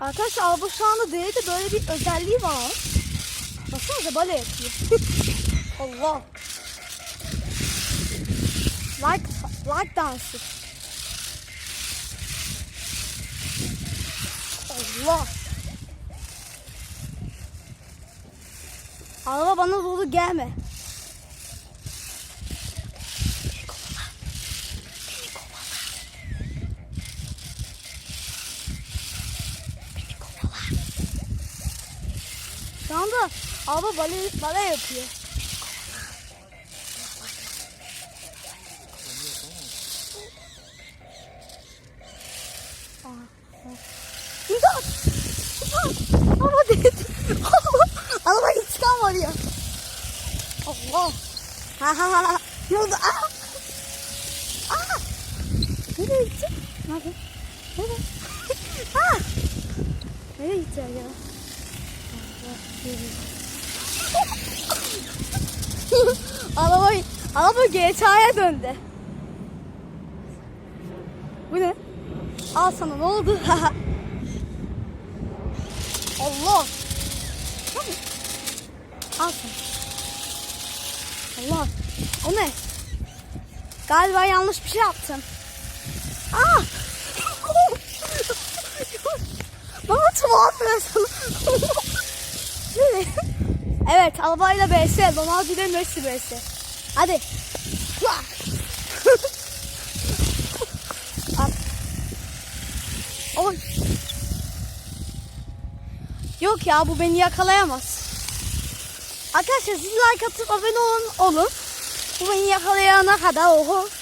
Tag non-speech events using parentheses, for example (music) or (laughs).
Arkadaşlar şu anda D'de böyle bir özelliği var. Baksanıza bale yapıyor. (laughs) Allah. Like, like dansı. Allah. Araba bana doğru gelme. Şu anda araba bale, bale yapıyor. İmdat! Araba dedi. Araba intikam arıyor. Allah! Ha ha ha! Ne oldu? Aa! Aa! Nereye gitti? Nerede? Nerede? (laughs) ha! Nereye gitti ya? (laughs) araba, araba GTA'ya döndü. Bu ne? Al sana ne oldu? (laughs) Allah. Al sana. Allah. O ne? Galiba yanlış bir şey yaptım. Aa! (laughs) Bana tuhaf. Evet arabayla BS. Ronaldo ile Messi BS. Hadi. (laughs) Oy. Yok ya bu beni yakalayamaz. Arkadaşlar siz like atıp abone olun. olun. Bu beni yakalayana kadar oho. (laughs)